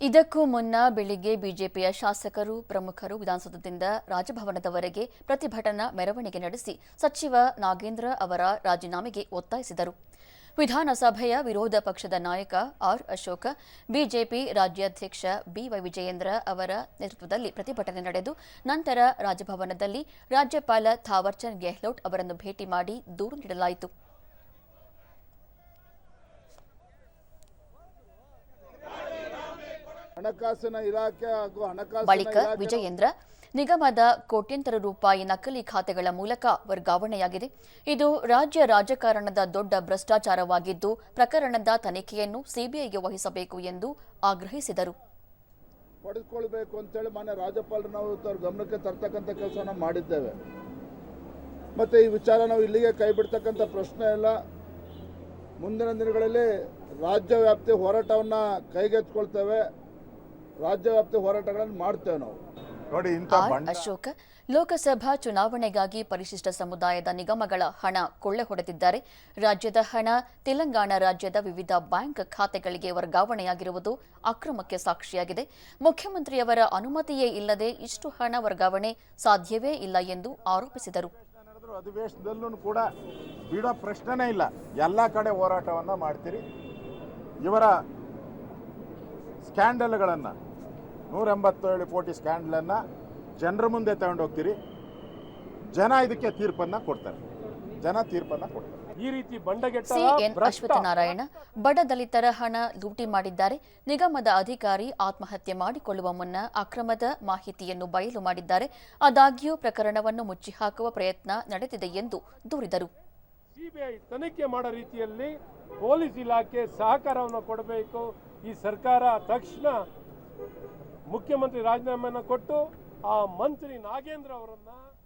ಇದಕ್ಕೂ ಮುನ್ನ ಬೆಳಿಗ್ಗೆ ಬಿಜೆಪಿಯ ಶಾಸಕರು, ಪ್ರಮುಖರು ವಿಧಾನಸೌಧದಿಂದ ರಾಜಭವನದವರೆಗೆ ಪ್ರತಿಭಟನಾ ಮೆರವಣಿಗೆ ನಡೆಸಿ ಸಚಿವ ನಾಗೇಂದ್ರ ಅವರ ರಾಜೀನಾಮೆಗೆ ಒತ್ತಾಯಿಸಿದರು. ವಿಧಾನಸಭೆಯ ವಿರೋಧ ಪಕ್ಷದ ನಾಯಕ ಆರ್ ಅಶೋಕ, ಬಿಜೆಪಿ ರಾಜ್ಯಾಧ್ಯಕ್ಷ ಬಿವೈ ವಿಜಯೇಂದ್ರ ಅವರ ನೇತೃತ್ವದಲ್ಲಿ ಪ್ರತಿಭಟನೆ ನಡೆದು ನಂತರ ರಾಜಭವನದಲ್ಲಿ ರಾಜ್ಯಪಾಲ ಥಾವರ್ಚಂದ್ ಗೆಹ್ಲೋಟ್ ಅವರನ್ನು ಭೇಟಿ ಮಾಡಿ ದೂರು ನೀಡಲಾಯಿತು. ಹಣಕಾಸಿನ ಇಲಾಖೆ ಹಾಗೂ ಹಣಕಾಸು ಬಳಿಕ ವಿಜಯೇಂದ್ರ ನಿಗಮದ ಕೋಟ್ಯಂತರ ರೂಪಾಯಿ ನಕಲಿ ಖಾತೆಗಳ ಮೂಲಕ ವರ್ಗಾವಣೆಯಾಗಿದೆ. ಇದು ರಾಜ್ಯ ರಾಜಕಾರಣದ ದೊಡ್ಡ ಭ್ರಷ್ಟಾಚಾರವಾಗಿದ್ದು ಪ್ರಕರಣದ ತನಿಖೆಯನ್ನು ಸಿಬಿಐಗೆ ವಹಿಸಬೇಕು ಎಂದು ಆಗ್ರಹಿಸಿದರು. ಪಡೆದುಕೊಳ್ಬೇಕು ಅಂತೇಳಿ ಮಾನ್ಯ ರಾಜ್ಯಪಾಲರು ನಾವು ಅವ್ರ ಗಮನಕ್ಕೆ ತರ್ತಕ್ಕಂಥ ಕೆಲಸನ ಮಾಡಿದ್ದೇವೆ. ಮತ್ತು ಈ ವಿಚಾರ ನಾವು ಇಲ್ಲಿಗೆ ಕೈ ಬಿಡ್ತಕ್ಕಂಥ ಪ್ರಶ್ನೆ ಇಲ್ಲ ಮುಂದಿನ ದಿನಗಳಲ್ಲಿ ರಾಜ್ಯ ವ್ಯಾಪ್ತಿ ಹೋರಾಟವನ್ನು ಕೈಗೆತ್ತಿಕೊಳ್ತೇವೆ. ರಾಜ್ಯ ವ್ಯಾಪ್ತಿ ಹೋರಾಟಗಳನ್ನು ಮಾಡ್ತೇವೆ ನಾವು. ನೋಡಿ ಅಶೋಕ ಲೋಕಸಭಾ ಚುನಾವಣೆಗಾಗಿ ಪರಿಶಿಷ್ಟ ಸಮುದಾಯದ ನಿಗಮಗಳ ಹಣ ಕೊಳ್ಳೆ ಹೊಡೆದಿದ್ದಾರೆ. ರಾಜ್ಯದ ಹಣ ತೆಲಂಗಾಣ ರಾಜ್ಯದ ವಿವಿಧ ಬ್ಯಾಂಕ್ ಖಾತೆಗಳಿಗೆ ವರ್ಗಾವಣೆಯಾಗಿರುವುದು ಅಕ್ರಮಕ್ಕೆ ಸಾಕ್ಷಿಯಾಗಿದೆ. ಮುಖ್ಯಮಂತ್ರಿಯವರ ಅನುಮತಿಯೇ ಇಲ್ಲದೆ ಇಷ್ಟು ಹಣ ವರ್ಗಾವಣೆ ಸಾಧ್ಯವೇ ಇಲ್ಲ ಎಂದು ಆರೋಪಿಸಿದರು. ಅಧಿವೇಶನದಲ್ಲೂ ಕೂಡ ಬಿಡೋ ಪ್ರಶ್ನೆನೇ ಇಲ್ಲ. ಎಲ್ಲ ಕಡೆ ಹೋರಾಟವನ್ನ ಮಾಡ್ತೀರಿ. ಇವರ ಸ್ಕ್ಯಾಂಡಲ್ಗಳನ್ನು ನೂರ ಎಂಬತ್ತೇಳು ಕೋಟಿ ಸ್ಕ್ಯಾಂಡಲನ್ನು ಜನರ ಮುಂದೆ ತಗೊಂಡೋಗ್ತೀರಿ ಜನ ಇದಕ್ಕೆ ತೀರ್ಪನ್ನ ಕೊಡ್ತಾರೆ. ಜನ ತೀರ್ಪನ್ನ ಕೊಡ್ತಾರೆ. ಈ ರೀತಿ ಬಂಡಗೆಟ್ಟ ಸಿಎನ್ ಅಶ್ವತ್ಥನಾರಾಯಣ ಬಡ ದಲಿತರ ಹಣ ಲೂಟಿ ಮಾಡಿದ್ದಾರೆ. ನಿಗಮದ ಅಧಿಕಾರಿ ಆತ್ಮಹತ್ಯೆ ಮಾಡಿಕೊಳ್ಳುವ ಮುನ್ನ ಅಕ್ರಮದ ಮಾಹಿತಿಯನ್ನು ಬಯಲು ಮಾಡಿದ್ದಾರೆ. ಆದಾಗ್ಯೂ ಪ್ರಕರಣವನ್ನು ಮುಚ್ಚಿಹಾಕುವ ಪ್ರಯತ್ನ ನಡೆದಿದೆ ಎಂದು ದೂರಿದರು. ಸಿಬಿಐ ತನಿಖೆ ಮಾಡೋ ರೀತಿಯಲ್ಲಿ ಪೊಲೀಸ್ ಇಲಾಖೆ ಸಹಕಾರವನ್ನು ಕೊಡಬೇಕು. ಈ ಸರ್ಕಾರ ತಕ್ಷಣ ಮುಖ್ಯಮಂತ್ರಿ ರಾಜೀನಾಮೆಯನ್ನು ಕೊಟ್ಟು ಆ ಮಂತ್ರಿ ನಾಗೇಂದ್ರ ಅವರನ್ನ